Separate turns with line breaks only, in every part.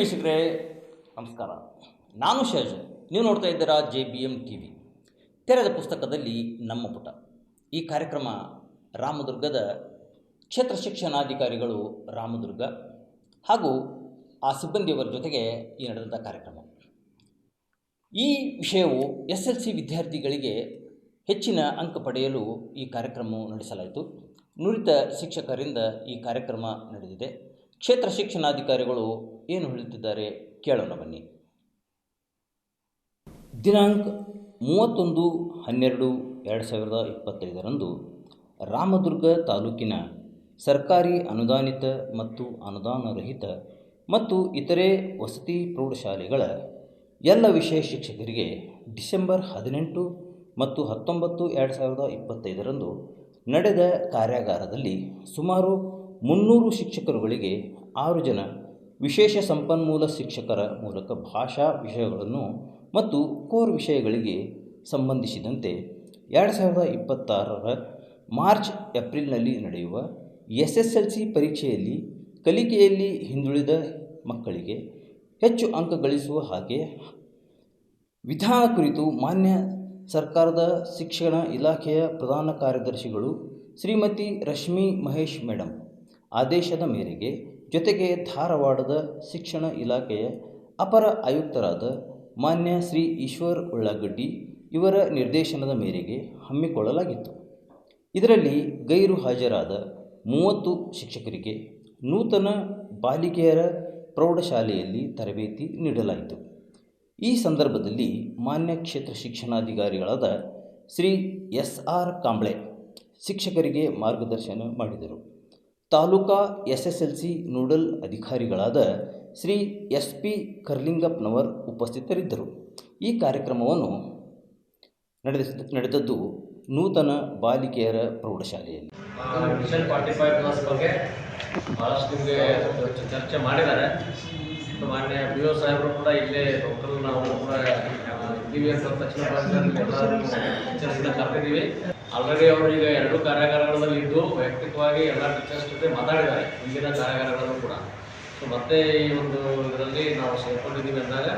ವೀಕ್ಷಕರೇ, ನಮಸ್ಕಾರ. ನಾನು ಶೇಜು ನೀವು ನೋಡ್ತಾ ಇದ್ದೀರಾ J B M T V ತೆರೆದ ಪುಸ್ತಕದಲ್ಲಿ ನಮ್ಮ ಪುಟ. ಈ ಕಾರ್ಯಕ್ರಮ ರಾಮದುರ್ಗದ ಕ್ಷೇತ್ರ ಶಿಕ್ಷಣಾಧಿಕಾರಿಗಳು ರಾಮದುರ್ಗ ಹಾಗೂ ಆ ಸಿಬ್ಬಂದಿಯವರ ಜೊತೆಗೆ ಈ ನಡೆದಂಥ ಕಾರ್ಯಕ್ರಮ. ಈ ವಿಷಯವು ಎಸ್ ಎಲ್ ಸಿ ವಿದ್ಯಾರ್ಥಿಗಳಿಗೆ ಹೆಚ್ಚಿನ ಅಂಕ ಪಡೆಯಲು ಈ ಕಾರ್ಯಕ್ರಮವು ನಡೆಸಲಾಯಿತು. ನುರಿತ ಶಿಕ್ಷಕರಿಂದ ಈ ಕಾರ್ಯಕ್ರಮ ನಡೆದಿದೆ. ಕ್ಷೇತ್ರ ಶಿಕ್ಷಣಾಧಿಕಾರಿಗಳು ಏನು ಹೇಳುತ್ತಿದ್ದಾರೆ ಕೇಳೋಣ ಬನ್ನಿ. ದಿನಾಂಕ ಮೂವತ್ತೊಂದು ಹನ್ನೆರಡು ಎರಡು ಸಾವಿರದ ಇಪ್ಪತ್ತೈದರಂದು ರಾಮದುರ್ಗ ತಾಲೂಕಿನ ಸರ್ಕಾರಿ ಅನುದಾನಿತ ಮತ್ತು ಅನುದಾನರಹಿತ ಮತ್ತು ಇತರೆ ವಸತಿ ಪ್ರೌಢಶಾಲೆಗಳ ಎಲ್ಲ ವಿಷಯ ಶಿಕ್ಷಕರಿಗೆ ಡಿಸೆಂಬರ್ ಹದಿನೆಂಟು ಮತ್ತು ಹತ್ತೊಂಬತ್ತು ಎರಡು ಸಾವಿರದ ಇಪ್ಪತ್ತೈದರಂದು ನಡೆದ ಕಾರ್ಯಾಗಾರದಲ್ಲಿ ಸುಮಾರು ಮುನ್ನೂರು ಶಿಕ್ಷಕರುಗಳಿಗೆ ಆರು ಜನ ವಿಶೇಷ ಸಂಪನ್ಮೂಲ ಶಿಕ್ಷಕರ ಮೂಲಕ ಭಾಷಾ ವಿಷಯಗಳನ್ನು ಮತ್ತು ಕೋರ್ ವಿಷಯಗಳಿಗೆ ಸಂಬಂಧಿಸಿದಂತೆ ಎರಡು ಸಾವಿರದ ಇಪ್ಪತ್ತಾರರ ಮಾರ್ಚ್ ಏಪ್ರಿಲ್ನಲ್ಲಿ ನಡೆಯುವ ಎಸ್ ಎಸ್ ಎಲ್ ಸಿ ಪರೀಕ್ಷೆಯಲ್ಲಿ ಕಲಿಕೆಯಲ್ಲಿ ಹಿಂದುಳಿದ ಮಕ್ಕಳಿಗೆ ಹೆಚ್ಚು ಅಂಕ ಗಳಿಸುವ ಹಾಗೆ ವಿಧಾನ ಕುರಿತು ಮಾನ್ಯ ಸರ್ಕಾರದ ಶಿಕ್ಷಣ ಇಲಾಖೆಯ ಪ್ರಧಾನ ಕಾರ್ಯದರ್ಶಿಗಳು ಶ್ರೀಮತಿ ರಶ್ಮಿ ಮಹೇಶ್ ಮೇಡಮ್ ಆದೇಶದ ಮೇರೆಗೆ ಜೊತೆಗೆ ಧಾರವಾಡದ ಶಿಕ್ಷಣ ಇಲಾಖೆಯ ಅಪರ ಆಯುಕ್ತರಾದ ಮಾನ್ಯ ಶ್ರೀ ಈಶ್ವರ್ ಉಳ್ಳಾಗಡ್ಡಿ ಇವರ ನಿರ್ದೇಶನದ ಮೇರೆಗೆ ಹಮ್ಮಿಕೊಳ್ಳಲಾಗಿತ್ತು. ಇದರಲ್ಲಿ ಗೈರು ಹಾಜರಾದ ಮೂವತ್ತು ಶಿಕ್ಷಕರಿಗೆ ನೂತನ ಬಾಲಿಕೆಯರ ಪ್ರೌಢಶಾಲೆಯಲ್ಲಿ ತರಬೇತಿ ನೀಡಲಾಯಿತು. ಈ ಸಂದರ್ಭದಲ್ಲಿ ಮಾನ್ಯ ಕ್ಷೇತ್ರ ಶಿಕ್ಷಣಾಧಿಕಾರಿಗಳಾದ ಶ್ರೀ ಎಸ್ ಆರ್ ಕಾಂಬ್ಳೆ ಶಿಕ್ಷಕರಿಗೆ ಮಾರ್ಗದರ್ಶನ ಮಾಡಿದರು. Taluka S S L C nodal ಅಧಿಕಾರಿಗಳಾದ ಶ್ರೀ ಎಸ್ ಪಿ ಕರ್ಲಿಂಗಪ್ಪನವರ್ ಉಪಸ್ಥಿತರಿದ್ದರು. ಈ ಕಾರ್ಯಕ್ರಮವನ್ನು ನಡೆದ ನಡೆದದ್ದು ನೂತನ ಬಾಲಿಕೆಯರ ಪ್ರೌಢಶಾಲೆಯಲ್ಲಿ.
ಮಿಷನ್ ಫಾರ್ಟಿ ಫೈವ್ ಪ್ಲಸ್ ಬಗ್ಗೆ ಭಾಳಷ್ಟು ನಿಮಗೆ ಚರ್ಚೆ ಮಾಡಿದ್ದಾರೆ. ಮಾನ್ಯ ಬಿ ಒ ಸಾಹೇಬರು ಕೂಡ ಇಲ್ಲೇ ಡಾಕ್ಟರ್ ನಾವು ಕೂಡ ಇದ್ದೀವಿ ಅಂತ ತಕ್ಷಣ ಟೀಚರ್ಸ್ನ ಕರೆದಿದ್ದೀವಿ. ಆಲ್ರೆಡಿ ಅವರು ಈಗ ಎರಡು ಕಾರ್ಯಾಗಾರಗಳಲ್ಲಿ ಇದ್ದು, ವೈಯಕ್ತಿಕವಾಗಿ ಎಲ್ಲ ಟೀಚರ್ಸ್ ಜೊತೆ ಮಾತಾಡಿದ್ದಾರೆ, ಹಿಂದಿನ ಕಾರ್ಯಾಗಾರಗಳಲ್ಲೂ ಕೂಡ. ಸೊ ಮತ್ತೆ ಈ ಒಂದು ಇದರಲ್ಲಿ ನಾವು ಸೇರ್ಕೊಂಡಿದ್ದೀವಿ ಅಂದಾಗ,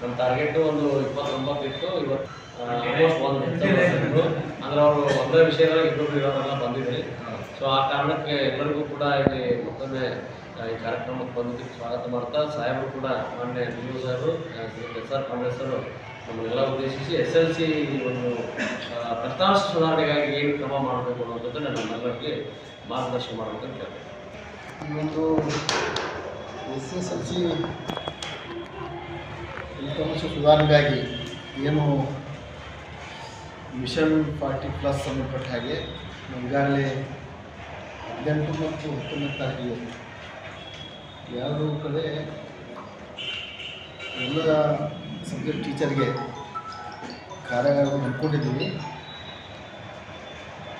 ನಮ್ಮ ಟಾರ್ಗೆಟ್ ಒಂದು ಇಪ್ಪತ್ತೊಂಬತ್ತು ಇತ್ತು ಇವತ್ತು ಆಲ್ಮೋಸ್ಟ್ ಒಂದು ಇತ್ತು ಅಂದ್ರೆ ಅವರು ಒಂದೇ ವಿಷಯದಲ್ಲಿ ಇಬ್ಬರು ಇರೋದೆಲ್ಲ ಬಂದಿದ್ರಿ ಸೊ ಆ ಕಾರಣಕ್ಕೆ ಎಲ್ಲರಿಗೂ ಕೂಡ ಇಲ್ಲಿ ಮತ್ತೊಮ್ಮೆ ಈ ಕಾರ್ಯಕ್ರಮಕ್ಕೆ ಬಂದಿದ್ದಕ್ಕೆ ಸ್ವಾಗತ ಮಾಡ್ತಾ, ಸಾಹೇಬರು ಕೂಡ ಮಾನ್ಯ ಡಿ ಸಾಹೇಬರು ಎಸ್ ಆರ್ ನಮ್ಮನ್ನೆಲ್ಲ ಉದ್ದೇಶಿಸಿ ಎಸ್ ಎಲ್ ಸಿ ಒಂದು ಫಲಿತಾಂಶ ಸುಧಾರಣೆಗಾಗಿ ಏನು ಕ್ರಮ ಮಾಡಬೇಕು ಅನ್ನೋದನ್ನು ನಮ್ಮೆಲ್ಲರಿಗೆ ಮಾರ್ಗದರ್ಶನ ಮಾಡಬೇಕು ಅಂತ ಕೇಳ್ತೀನಿ
ಈ ಒಂದು ಎಸ್ ಎಸ್ ಎಲ್ ಸಿ ಫಲಿತಾಂಶ ಸುಧಾರಣೆಗಾಗಿ ಏನು ಮಿಷನ್ ಫಾರ್ಟಿ ಪ್ಲಸ್ ಸಂಬಂಧಪಟ್ಟ ಹಾಗೆ ಈಗಾಗಲೇ ಹದಿನೆಂಟು ಮತ್ತು ಹತ್ತೊಂಬತ್ತು ತಾರೀಕಿಗೆ ಎರಡು ಕಡೆ ಎಲ್ಲ ಸಬ್ಜೆಕ್ಟ್ ಟೀಚರ್ಗೆ ಕಾರ್ಯಾಗಾರವನ್ನು ಹಮ್ಮಿಕೊಂಡಿದ್ದೀವಿ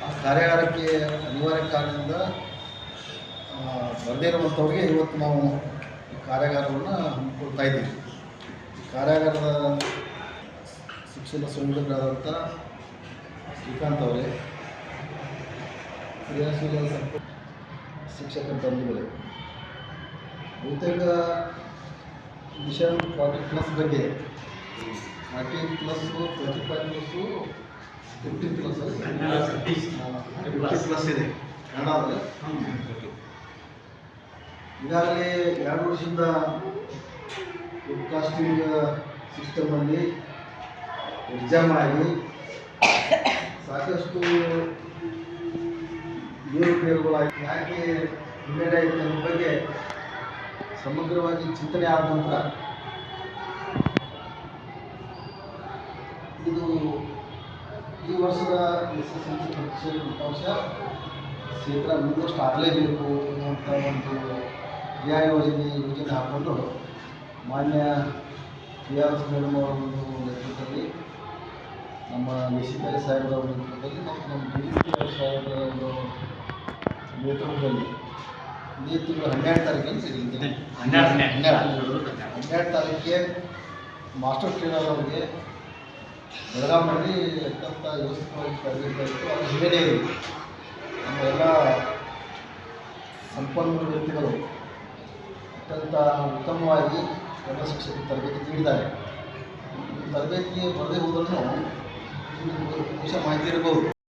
ಆ ಕಾರ್ಯಾಗಾರಕ್ಕೆ ಅನಿವಾರ್ಯ ಕಾರಣದಿಂದ ಬರದೇ ಇರುವಂಥವ್ರಿಗೆ ಇವತ್ತು ನಾವು ಕಾರ್ಯಾಗಾರವನ್ನು ಹಮ್ಮಿಕೊಳ್ತಾ ಇದ್ದೀವಿ. ಕಾರ್ಯಾಗಾರದ ಶಿಕ್ಷಣ ಸಂಯೋಜಕರಾದಂಥ ಶ್ರೀಕಾಂತ್ ಅವರೇ, ಕ್ರಿಯಾಶೀಲ ಶಿಕ್ಷಕ ಬಂಧುಗಳೇ. ಬಹುತೇಕ ಮಿಷನ್ ಫಾರ್ಟಿ ಪ್ಲಸ್ ಬಗ್ಗೆ forty plus twenty five plus fifty plus fifty plus ಇದೆ. ಕನ್ನಡದಲ್ಲಿ ಈಗಾಗಲೇ ಎರಡು ವರ್ಷದಿಂದ ಸಿಸ್ಟಮ್ ಸಿಸ್ಟಮಲ್ಲಿ ಎಕ್ಸಾಮ್ ಆಗಿ ಸಾಕಷ್ಟು ಏರುಪೇರುಗಳಾಗಿ ಯಾಕೆ ಹಿನ್ನಡೆ ಆಯಿತು ಅನ್ನೋ ಬಗ್ಗೆ ಸಮಗ್ರವಾಗಿ ಚಿಂತನೆ ಆದ ನಂತರ ಇದು ಈ ವರ್ಷದ ಎಸ್ ಎಸ್ ಎಲ್ ಸಿ ಪರೀಕ್ಷೆ ಫಲಿತಾಂಶ ಶೇಕಡ ಮುಂದಷ್ಟು ಆಗಲೇಬೇಕು ಅನ್ನುವಂಥ ಒಂದು ಕ್ರಿಯಾ ಯೋಜನೆ ಯೋಜನೆ ಹಾಕ್ಕೊಂಡು ಮಾನ್ಯ ಕೆ ಆರ್ ಎಸ್ ಮೇಡಮ್ ಅವರ ಒಂದು ನೇತೃತ್ವದಲ್ಲಿ ನಮ್ಮ ಪಿ ಸಾಹೇಬರ ನೇತೃತ್ವದಲ್ಲಿ ಮತ್ತು ನಮ್ಮ ಡಿ ಸಿ ಸಾಹೇಬರ ಒಂದು ನೇತೃತ್ವದಲ್ಲಿ ಇದೇ ತಿಂಗಳು ಹನ್ನೆರಡು ತಾರೀಕಿಗೆ ಸಿಗಲಿದೆ ಹನ್ನೆರಡು ಹನ್ನೆರಡು. ತಾರೀಕಿಗೆ ಮಾಸ್ಟರ್ ಟ್ರೈನರ್ ಅವರಿಗೆ ಬೆಳಗಾವಿ ಅತ್ಯಂತ ವ್ಯವಸ್ಥಿತವಾಗಿ ಕರೆದಿರಬೇಕು ಅದು ಹಿನ್ನೆಲೆ ಇದೆ. ನಮ್ಮ ಎಲ್ಲ ಸಂಪನ್ಮೂಲ ವ್ಯಕ್ತಿಗಳು ಅತ್ಯಂತ ಉತ್ತಮವಾಗಿ ಎಲ್ಲ ಶಿಕ್ಷಕರು ತರಬೇತಿ ನೀಡಿದ್ದಾರೆ. ಈ ತರಬೇತಿಗೆ ಬರದೇ ಹೋದ್ರೂ ಬಹುಶಃ ಮಾಹಿತಿ ಇರಬಹುದು